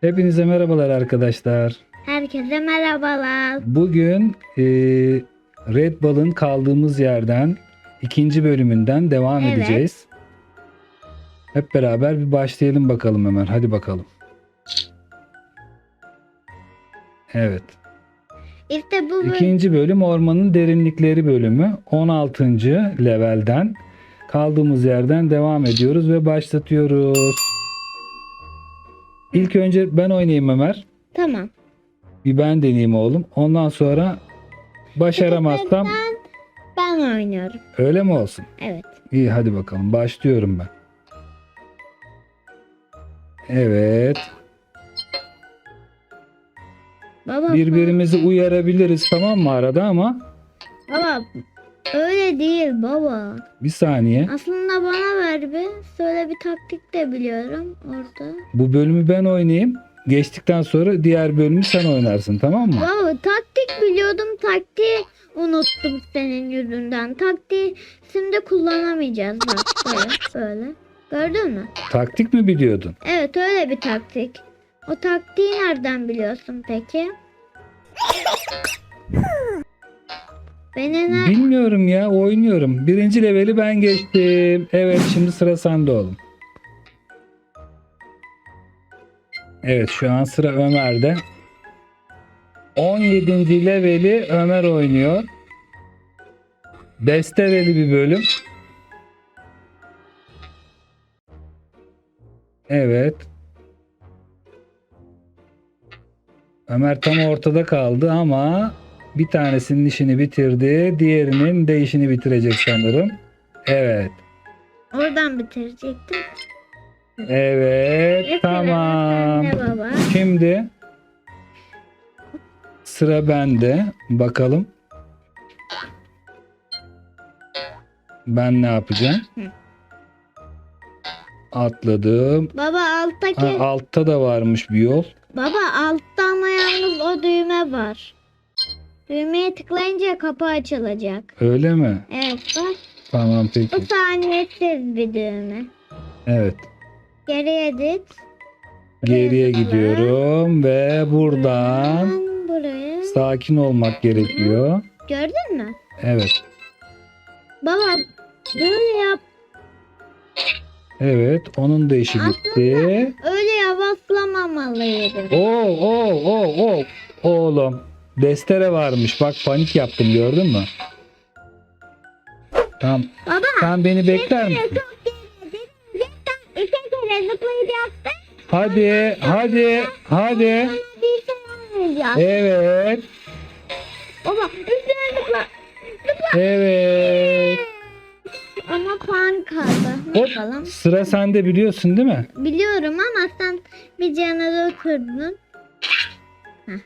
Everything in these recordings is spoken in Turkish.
Hepinize merhabalar arkadaşlar. Herkese merhabalar. Bugün e, Red Ball'ın kaldığımız yerden ikinci bölümünden devam Evet. edeceğiz. Hep beraber bir başlayalım bakalım Ömer. Hadi bakalım. Evet. İşte bu bölüm- İkinci bölüm ormanın derinlikleri bölümü. 16. levelden kaldığımız yerden devam ediyoruz ve başlatıyoruz. İlk önce ben oynayayım Ömer. Tamam. Bir ben deneyeyim oğlum. Ondan sonra başaramazsam Ben, ben oynuyorum. öyle mi olsun? Evet. İyi hadi bakalım. Başlıyorum ben. Evet. Baba, Birbirimizi uyarabiliriz tamam mı arada ama baba öyle değil baba. bir saniye. Aslında bana ver bir. Söyle bir taktik de biliyorum orada. Bu bölümü ben oynayayım. Geçtikten sonra diğer bölümü sen oynarsın tamam mı? Baba taktik biliyordum. Taktiği unuttum senin yüzünden. Taktiği şimdi kullanamayacağız bak böyle. böyle. Gördün mü? Taktik mi biliyordun? Evet öyle bir taktik. O taktiği nereden biliyorsun peki? Beni ne? Bilmiyorum ya oynuyorum. Birinci leveli ben geçtim. Evet şimdi sıra sende oğlum. Evet şu an sıra Ömer'de. 17. leveli Ömer oynuyor. Desteveli bir bölüm. Evet. Ömer tam ortada kaldı ama bir tanesinin işini bitirdi. Diğerinin de işini bitirecek sanırım. Evet. Oradan bitirecektim. Evet. Sıra Tamam. baba. Şimdi sıra bende. Bakalım. Ben ne yapacağım? Atladım. Baba alttaki Ha, altta da varmış bir yol. baba altta ama yalnız o düğme var. Düğmeye tıklayınca kapı açılacak. Öyle mi? Evet bak. Tamam peki. Bu saniyesiz bir düğme. Evet. Geriye dit. Geriye gidiyorum ve buradan buraya. sakin olmak gerekiyor. Gördün mü? Evet. Baba böyle yap. Evet. Onun da işi bitti. Öyle yavaşlamamalıydı. Oo, oo, oo, oo. Oğlum. Destere varmış. Bak panik yaptım gördün mü? Tamam. Baba. Sen beni bekler misin? Hadi, hadi, hadi. Evet, Baba üstüne zıpla. evet. Ama puan kaldı. Hop. Bakalım. Sıra sende biliyorsun değil mi? Biliyorum ama sen bir canada oturdun. Heh.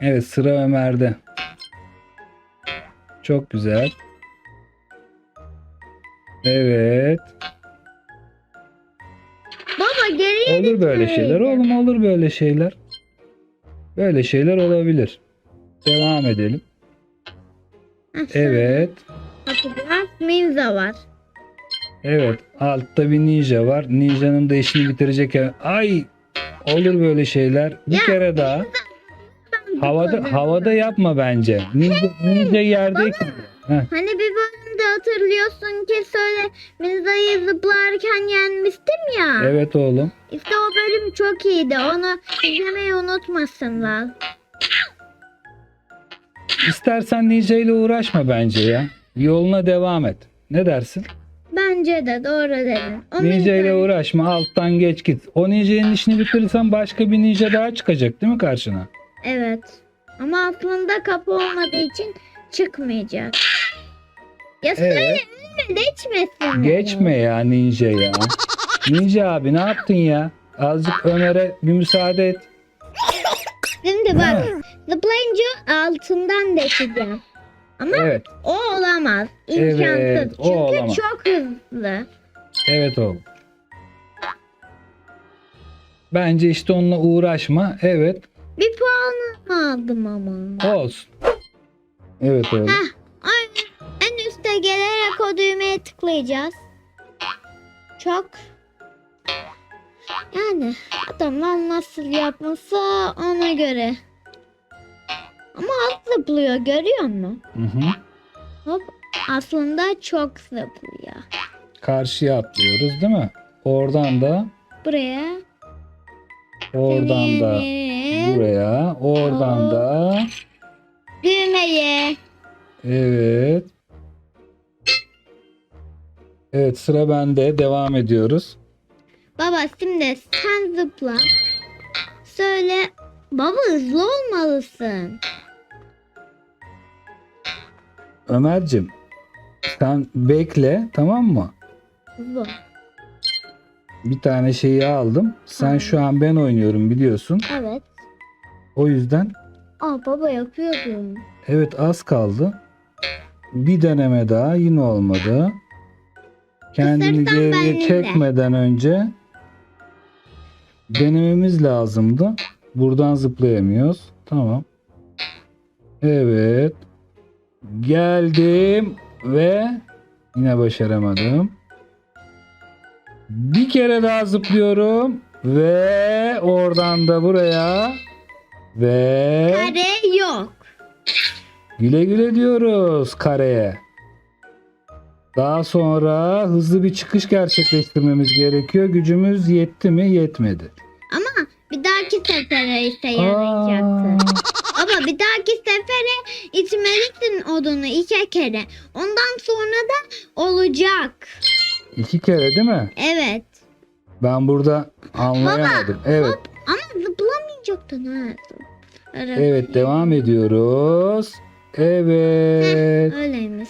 Evet, sıra Ömer'de. Çok güzel. Evet. Baba geriye Olur böyle şeyler oğlum olur böyle şeyler. Böyle şeyler olabilir. Devam edelim. Evet. Yapacağız. Minza var. Evet. Altta bir ninja var. Ninja'nın da işini bitirecek. Ay! Olur böyle şeyler. Bir kere daha. Havada havada yapma bence. Ninja yerdeyken. Heh, Hani bir bölümde hatırlıyorsun ki söyle Minza'yı zıplarken yenmiştim ya. Evet oğlum. İşte o bölüm çok iyiydi. Onu izlemeyi unutmasınlar. İstersen ninja ile uğraşma bence ya. Yoluna devam et. Ne dersin? Bence de doğru dedin. O Ninja ile uğraşma. Alttan geç git. O ninja'nın işini bitirirsen başka bir ninja daha çıkacak değil mi karşına? Evet. Ama aslında kapı olmadığı için çıkmayacak. Ya söyle Evet. önüme geçmesin. Geçme ya ninja ya. Ninja abi ne yaptın ya? Azıcık Ömer'e bir müsaade et. Şimdi bak zıplayınca altından geçeceğim. Ama Evet. o olamaz. İmkansız. Evet, o Çünkü olamaz. çok hızlı. Evet oğlum. Bence işte onunla uğraşma. Evet. Bir puan aldım ama. Olsun. Evet oğlum. Heh, aynen. En üste gelerek o düğmeye tıklayacağız. çok yani adamlar nasıl yapmasa ona göre. Ama az zıplıyor görüyor musun? Hı hı. Hop aslında çok zıplıyor. Karşıya atlıyoruz değil mi? Oradan da Buraya. oradan da. Buraya, oradan da Düğmeye. evet. Evet sıra bende. Devam ediyoruz. Baba şimdi sen zıpla. Söyle. Baba hızlı olmalısın. Ömer'cim sen bekle tamam mı? Bu. Bir tane şeyi aldım. Sen şu an ben oynuyorum biliyorsun. Evet. O yüzden Aa baba yapıyordum. evet az kaldı. Bir deneme daha yine olmadı. Kendini Isırsam geriye benimle. çekmeden önce denememiz lazımdı. Buradan zıplayamıyoruz. Tamam. Evet. Geldim ve yine başaramadım. Bir kere daha zıplıyorum ve oradan da buraya ve Kare yok. güle güle diyoruz kareye. Daha sonra hızlı bir çıkış gerçekleştirmemiz gerekiyor. Gücümüz yetti mi? Yetmedi. Ama bir dahaki sefere işe yarayacaktı. Baba bir dahaki sefere içmelisin odunu iki kere. Ondan sonra da olacak. iki kere değil mi? Evet. Ben burada anlayamadım. Evet. Ama zıplamayacaktın ha. Evet. Evet devam ediyoruz. Evet. Öyleymiş.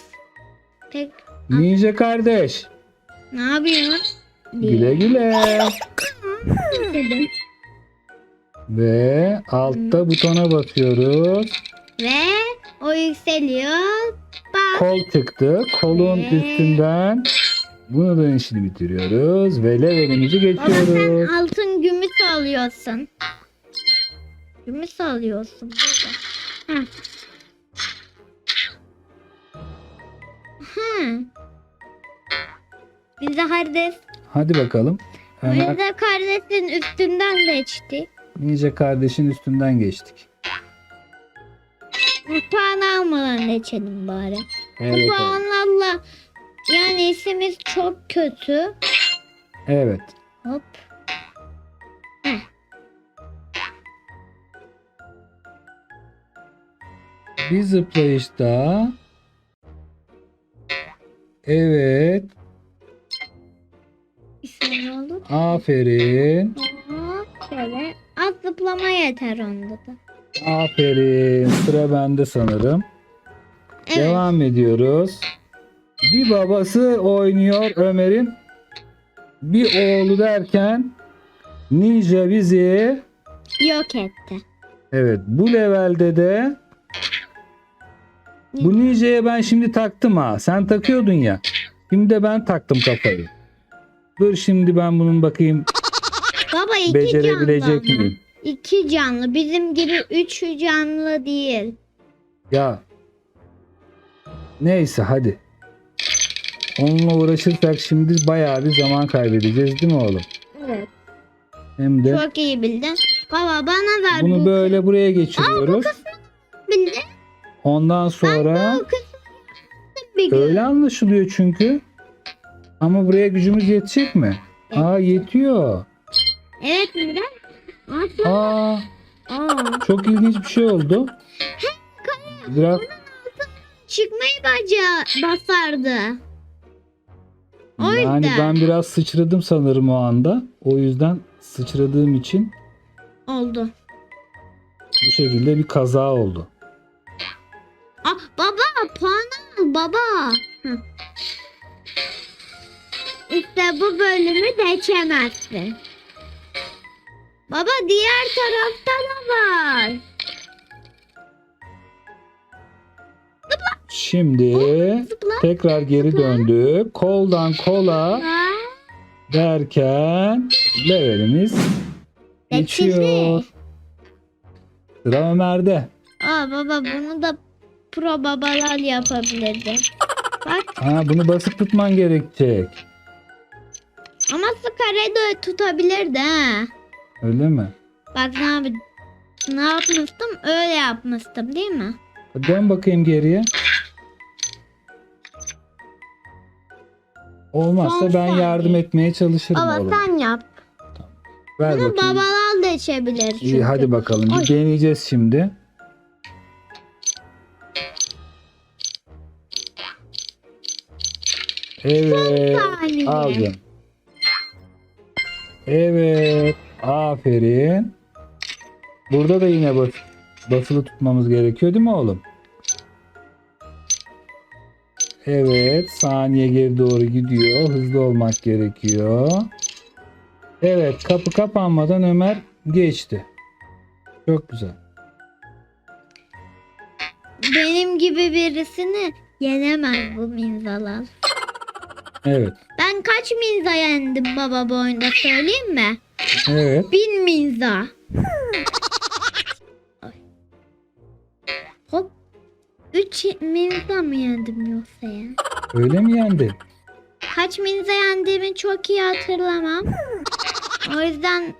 Pek Ninja kardeş. ne yapıyorsun? Güle güle. Dedim. Ve altta butona basıyoruz. Ve o yükseliyor. Bak. Kol çıktı. Kolun Evet. üstünden bunu da işini bitiriyoruz. Ve levelimizi Baba sen geçiyoruz. altın gümüş alıyorsun. Gümüş alıyorsun. Heh. Hı. Biz de kardeş, Hadi bakalım. biz Ömer de kardeşin üstünden geçtik. Ninja kardeşin üstünden geçtik. Puan almadan geçelim bari. Evet. evet. puanlarla yani işimiz çok kötü. Evet. Hop. Bir zıplayış daha. Evet. İsmi ne oldu? Aferin. Hop, Şöyle. Az zıplama yeter onda da. Aferin. Sıra bende sanırım. Evet. Devam ediyoruz. Bir babası oynuyor Ömer'in. Bir oğlu derken Ninja bizi Yok etti. evet bu levelde de bu Ninja'ya ben şimdi taktım ha. Sen takıyordun ya. Şimdi de ben taktım kafayı. Dur şimdi ben bunun bakayım Baba iki becerebilecek canlı. miyim? İki canlı. Bizim gibi üç canlı değil. Ya neyse hadi. Onunla uğraşırsak şimdi bayağı bir zaman kaybedeceğiz değil mi oğlum? Evet. Hem de Çok iyi bildin. Baba bana ver bunu bu böyle buraya geçiriyoruz. bildin. Ondan sonra öyle anlaşılıyor çünkü. Ama buraya gücümüz yetecek mi? Aa yetiyor. Evet neden? Aa Aa. çok ilginç bir şey oldu. Biraz Çıkmayı baca basardı. O yani yüzden ben biraz sıçradım sanırım o anda. O yüzden sıçradığım için oldu. bu şekilde bir kaza oldu. Baba puan al baba. Hı. İşte bu bölümü geçemezsin. Baba diğer tarafta da var. Şimdi Zıpla. tekrar geri döndük. Koldan kola Ha, derken levelimiz geçiyor. Sıra Ömer'de. Aa baba bunu da pro babalar yapabilirdi. Bak Ha, bunu basıp tutman gerekecek. Ama Scarlet de tutabilirdi ha. Öyle mi? Bak ne, yap ne yapmıştım? Öyle yapmıştım değil mi? Dön bakayım geriye. Olmazsa Son ben saniye. yardım etmeye çalışırım Baba oğlum. sen yap. Ver Bunu bakayım. babalar da içebilir çünkü. İyi hadi bakalım. Bir deneyeceğiz şimdi. Evet. saniye. Aldım. Evet. Aferin. Burada da yine bas basılı tutmamız gerekiyor değil mi oğlum? Evet. Saniye geri doğru gidiyor. Hızlı olmak gerekiyor. Evet. Kapı kapanmadan Ömer geçti. Çok güzel. Benim gibi birisini yenemez bu minzalar. Evet. Ben kaç minza yendim baba bu oyunda söyleyeyim mi? Evet. Bin minza. Hop. Üç minza mı yendim yoksa ya? Öyle mi yendi? Kaç minza yendiğimi çok iyi hatırlamam. O yüzden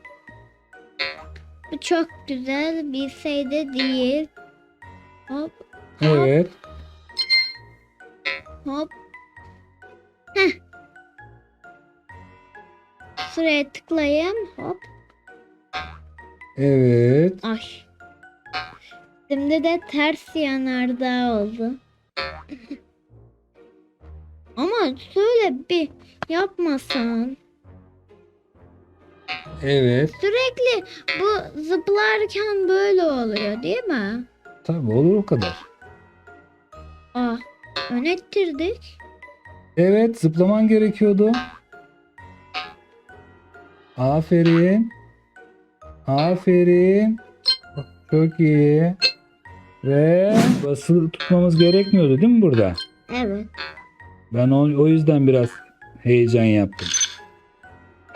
bu çok güzel bir şey de değil. Hop Evet. hop. Şuraya tıklayayım. Hop. Evet. Ay. Şimdi de ters yanardağ oldu. Ama şöyle bir yapmasan. Evet. Sürekli bu zıplarken böyle oluyor değil mi? Tabii olur o kadar. Ah, önettirdik. Evet zıplaman gerekiyordu. Aferin. Aferin. Çok iyi. Ve basılı tutmamız gerekmiyordu değil mi burada? Evet. Ben o, o yüzden biraz heyecan yaptım.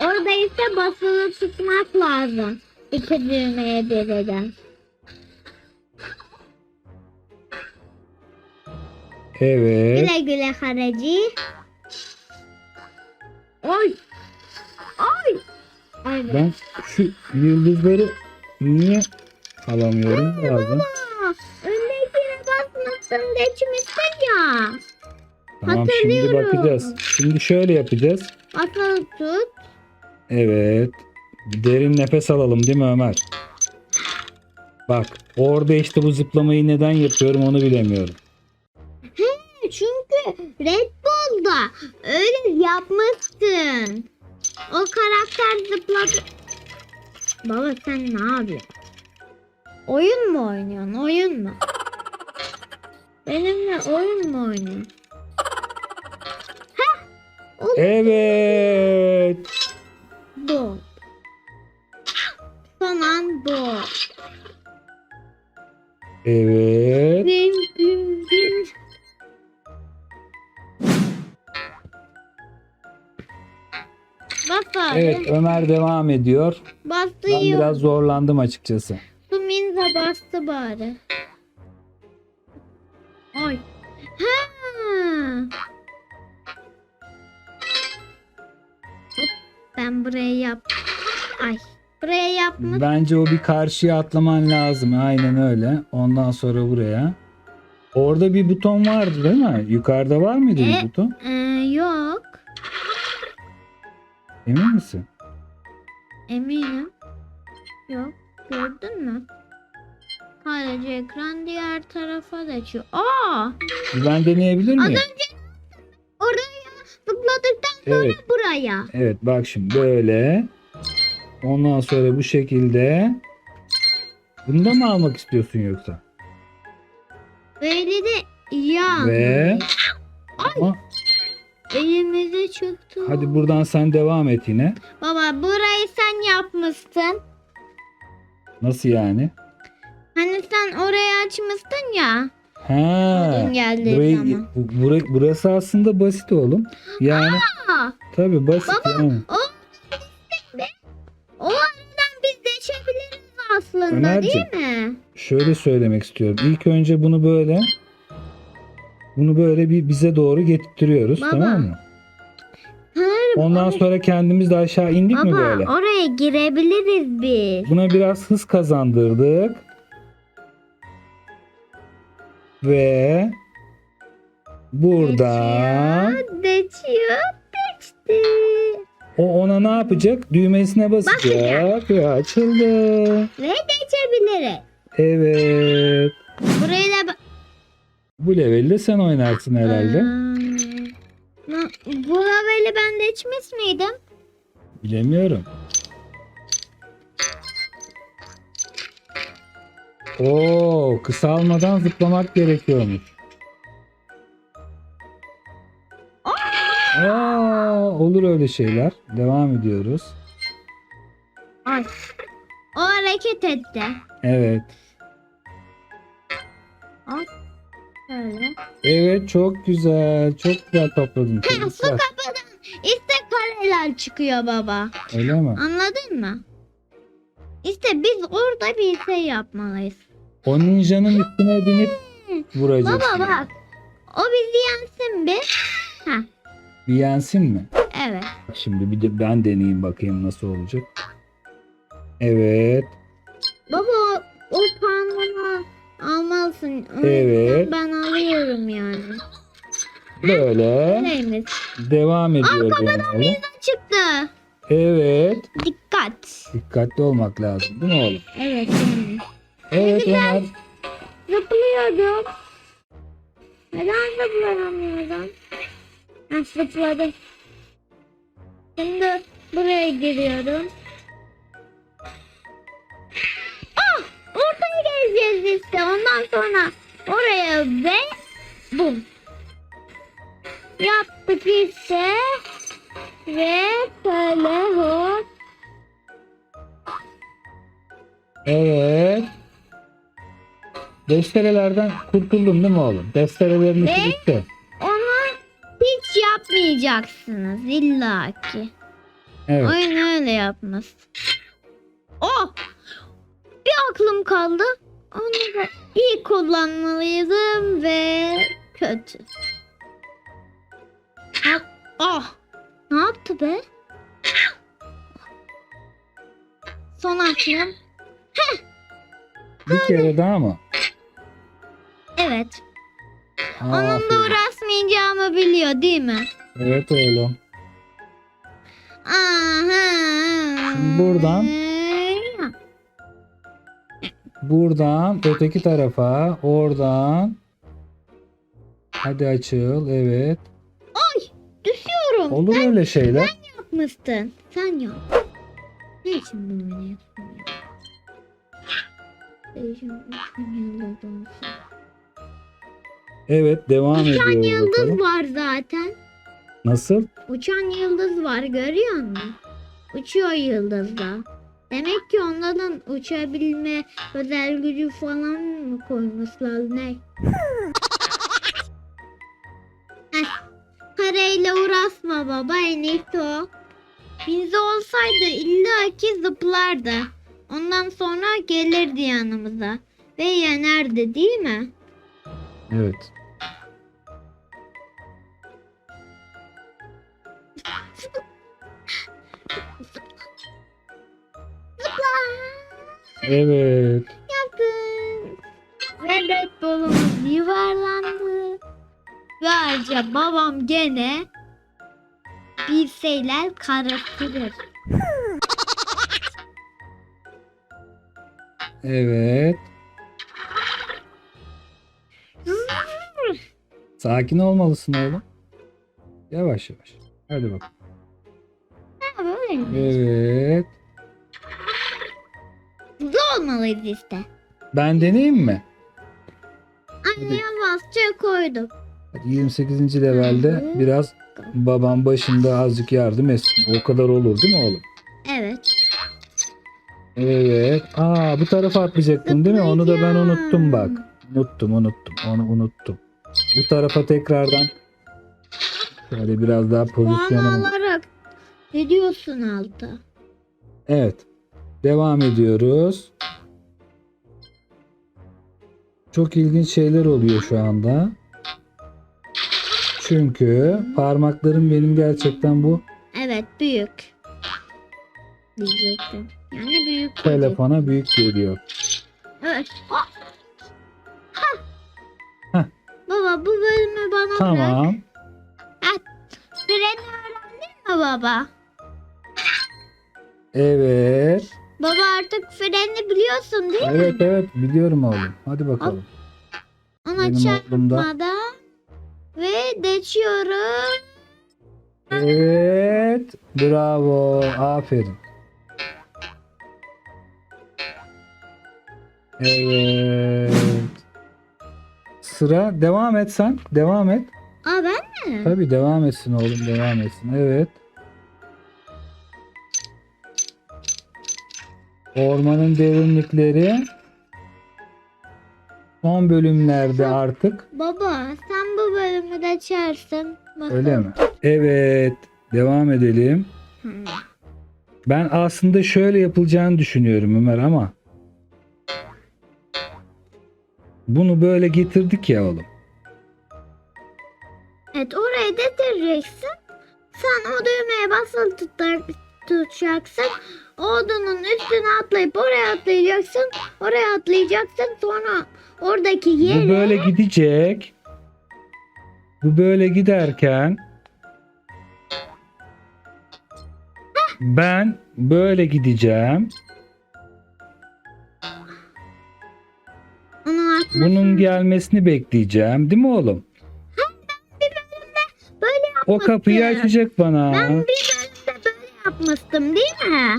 Orada ise basılı tutmak lazım. İki düğmeye birden. Evet. Güle güle Kareci. Oy. Oy. Ay be. Ben şu yıldızları niye alamıyorum bazen? Öndekine basmışsın geçmişsin ya. Tamam şimdi Hatırlıyorum. bakacağız. Şimdi şöyle yapacağız. Basılı tut. Evet. Derin nefes alalım değil mi Ömer? Bak orada işte bu zıplamayı neden yapıyorum onu bilemiyorum. Çünkü Red Bull'da öyle yapmışsın. O karakter zıpladı. Baba sen ne yapıyorsun? Oyun mu oynuyorsun? Oyun mu? Benimle oyun mu oynuyorsun? Evet. Bu. Son an bu. Evet. Bim Bas abi. Evet Ömer devam ediyor. Bastı Ben yiyor. biraz zorlandım açıkçası. Su minza bastı bari. Ay. Ha. Hop, Ben buraya yap. Ay. Buraya yapma. Bence o bir karşıya atlaman lazım. Aynen öyle. Ondan sonra buraya. Orada bir buton vardı değil mi? Yukarıda var mıydı E- bir buton? Ee, yok. Emin misin? Eminim. Yok. Gördün mü? Sadece ekran diğer tarafa da açıyor. Aa! Ben deneyebilir miyim? Oraya tıkladıktan sonra Evet. buraya. Evet bak şimdi böyle. Ondan sonra bu şekilde. Bunu da mı almak istiyorsun yoksa? Böyle de ya. Ve ama Elimize çıktı. hadi buradan sen devam et yine. Baba burayı sen yapmışsın. Nasıl yani? Hani sen orayı açmıştın ya. Ha. Burayı, zaman. bu- bura- burası aslında basit oğlum. Yani Aa, tabii basit. yani. o aradan biz geçebiliriz aslında Ömerciğim. değil mi? Şöyle söylemek istiyorum. İlk önce bunu böyle bunu böyle bir bize doğru getirtiyoruz Baba. tamam mı? Sana Ondan oraya- sonra kendimiz de aşağı indik mi Baba böyle? oraya girebiliriz biz. Buna biraz hız kazandırdık. Ve buradan Geçiyor. Geçti. o ona ne yapacak? Düğmesine basacak ve açıldı. Ve geçebiliriz. Evet. Burayı da... Bu leveli de sen oynarsın herhalde. Hmm. Bu havayla ben geçmiş miydim? Bilemiyorum. Oo, kısalmadan zıplamak gerekiyormuş. Aa, olur öyle şeyler. Devam ediyoruz. Ay. O hareket etti. Evet. Şöyle. Evet çok güzel. Çok güzel topladın. Ha, su Tebrikler. kapıdan işte kareler çıkıyor baba. Öyle mi? Anladın mı? İşte biz orada bir şey yapmalıyız. O ninjanın üstüne binip vuracaksın. Baba bak. O bizi yensin bir. Ha, Bir yensin mi? evet. Şimdi bir de ben deneyeyim bakayım nasıl olacak. Evet. Baba o, o almalısın. Evet. Ben alıyorum yani. Böyle Neymiş? devam ediyor deneyelim. Çıktı. Evet. Dikkat. Dikkatli olmak lazım değil mi oğlum? Evet yani. Evet Ömer. Zıplıyordum. Neden zıplayamıyorum? Ha zıpladım. Şimdi buraya giriyorum. Geleceğiz işte. Ondan sonra oraya ve bum. Yaptık işte. Ve hop. Evet. Desterelerden kurtuldun değil mi oğlum? Desterelerin işi bitti. Onu hiç yapmayacaksınız illaki. Evet. Oyun öyle yapmaz. Oh! Bir aklım kaldı. Onu da iyi kullanmalıydım ve kötü. Ah! ah! Ne yaptı be? Son aklım. Bir kere daha mı? Evet. Aa, Onunla aferin. uğraşmayacağımı biliyor değil mi? Evet oğlum. Aha. Buradan. Buradan öteki tarafa, oradan. Hadi açıl, evet. Düşüyorum. Olur öyle şeyler. yapmıştın. Sen yap. Ne için bunu yapıyorsun? Uçan yıldız olsun. Evet, devam Uçan ediyoruz yıldız bakalım. var zaten. Nasıl? Uçan yıldız var görüyor musun? Uçuyor yıldızda. Demek ki onların uçabilme özel gücü falan mı koymuşlar ne? Heh, Kareyle uğraşma baba en iyisi o. Bizde olsaydı illaki zıplardı. Ondan sonra gelirdi yanımıza. Ve yenerdi değil mi? Evet. Evet. Yaptım. Ve Red Bull'umuz yuvarlandı. Ve ayrıca babam gene bir şeyler karıştırır. Evet. Sakin olmalısın oğlum. Yavaş yavaş. Hadi bak. Ha, böyle mi? Evet. Hızlı olmalıyız işte. Ben deneyeyim mi? Anne yavaşça koyduk. Hadi 28. levelde biraz babam başında azıcık yardım etsin. O kadar olur değil mi oğlum? Evet. Evet. Aa bu tarafa atlayacaktın değil mi? Onu da ben unuttum bak. Unuttum unuttum. Onu unuttum. Bu tarafa tekrardan şöyle biraz daha Puan pozisyonumu. alarak ne diyorsun alta? Evet. Devam ediyoruz. Çok ilginç şeyler oluyor şu anda. Çünkü parmaklarım benim gerçekten bu Evet büyük. Diyecektim. Yani büyük. Telefona büyük geliyor. Evet. Hah. Baba bu bölümü bana bırak. Tamam. Freni öğrendin mi baba? Evet. Baba artık freni biliyorsun değil mi? Evet evet biliyorum oğlum. Hadi bakalım. Ona Benim oğlum da. çarpmadan ve geçiyorum. Evet. Bravo. Aferin. Evet. Sıra devam et sen. Devam et. Aa ben mi? Tabii devam etsin oğlum. Devam etsin. Evet. Ormanın derinlikleri son bölümlerde artık Baba sen bu bölümü de açarsın. Öyle mi? Evet. Devam edelim. Ben aslında şöyle yapılacağını düşünüyorum Ömer ama bunu böyle getirdik ya oğlum. Evet oraya getireceksin. Sen o düğmeye basılı tutar, tutacaksın. Odunun üstüne atlayıp oraya atlayacaksın. Oraya atlayacaksın. Sonra oradaki yere... Bu böyle gidecek. Bu böyle giderken ben böyle gideceğim. Bunun gelmesini bekleyeceğim. Değil mi oğlum? böyle O kapıyı açacak bana. Ben bir yapmıştım değil mi?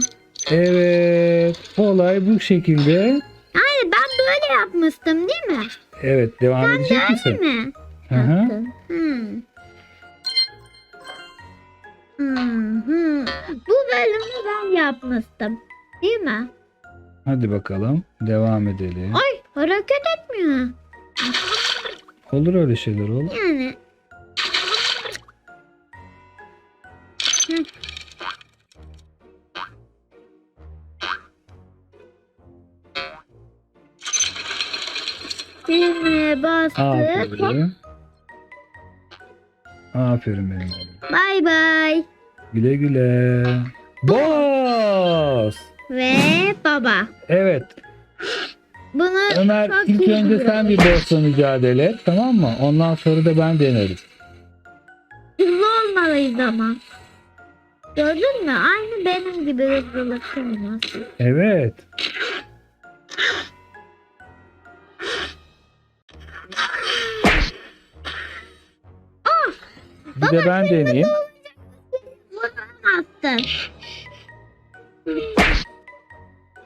Evet. Olay bu şekilde. Hayır ben böyle yapmıştım değil mi? Evet devam edecek Değil misin? mi? Hı hı. Yaptın. Hmm. Hmm, hmm. Bu bölümü ben yapmıştım. Değil mi? Hadi bakalım. Devam edelim. Ay hareket etmiyor. Olur öyle şeyler oğlum. Yani. Hı. Düğmeye bastık. Aferin. Aferin benim oğlum. Bay bay. Güle güle. Boss. Ve baba. Evet. Bunu Ömer çok ilk iyi önce sen bir boss'la mücadele et tamam mı? Ondan sonra da ben denerim. Hızlı olmalıyız ama. Gördün mü? Aynı benim gibi hızlılıkım var. Evet. Bir de ben deneyeyim. Vuramazsın.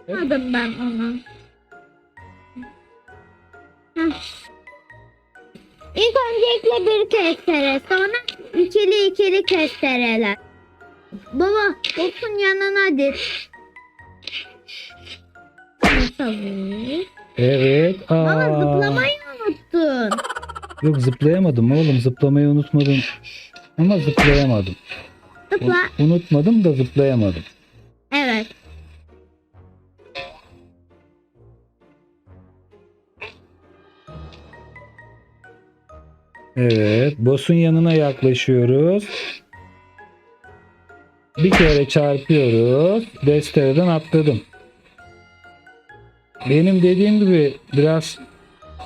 Vurmadım ben onu. Heh. İlk öncelikle bir testere, sonra ikili ikili testereler. Baba, olsun yanına dit. Tabii. Evet. Baba Aa. zıplamayı unuttun. Yok zıplayamadım oğlum. Zıplamayı unutmadım. Ama zıplayamadım. Zıpla. U- Unutmadım da zıplayamadım. Evet. Evet. Boss'un yanına yaklaşıyoruz. Bir kere çarpıyoruz. Destereden atladım. Benim dediğim gibi biraz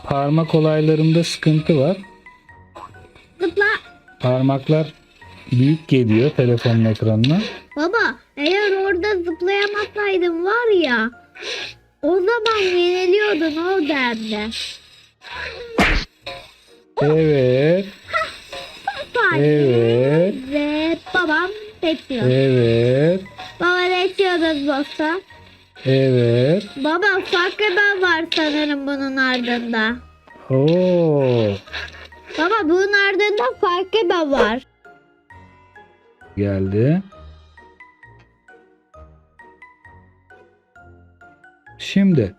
parmak olaylarımda sıkıntı var. Parmaklar büyük geliyor telefonun ekranına. Baba eğer orada zıplayamasaydım var ya o zaman yeniliyordun o demde. Evet. Evet. Ve babam geçiyor. Evet. Baba geçiyoruz bossa. Evet. Baba farklı ben var sanırım bunun ardında. Oo. Baba bunun ardında farklı ben var. geldi. Şimdi.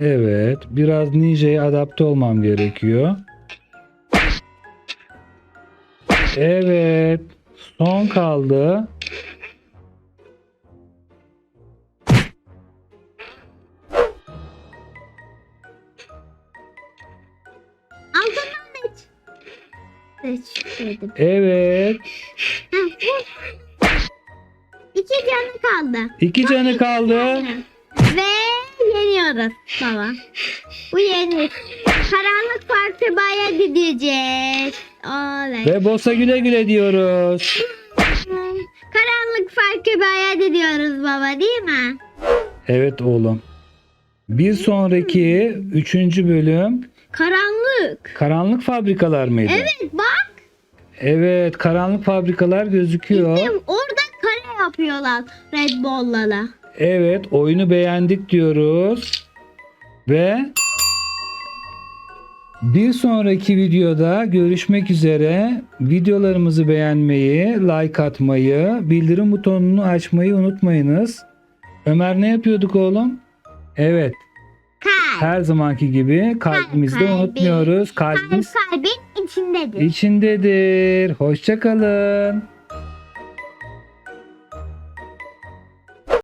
Evet, biraz Ninja'ya adapte olmam gerekiyor. Evet, son kaldı. Evet. İki canı kaldı. İki canı kaldı. Ve yeniyoruz baba. Bu yenir. Karanlık farkı baya gideceğiz. Oley. Ve boss'a güle güle diyoruz. Karanlık farkı baya gidiyoruz baba değil mi? Evet oğlum. Bir sonraki üçüncü bölüm Karanlık. karanlık fabrikalar mıydı? Evet bak. Evet karanlık fabrikalar gözüküyor. Bizim orada kare yapıyorlar Red Bull'lara. Evet oyunu beğendik diyoruz. Ve bir sonraki videoda görüşmek üzere. Videolarımızı beğenmeyi, like atmayı, bildirim butonunu açmayı unutmayınız. Ömer ne yapıyorduk oğlum? Evet. Her zamanki gibi kalbimizde kalbi. unutmuyoruz. Kalbimiz Kalp kalbin içindedir. içindedir. Hoşçakalın.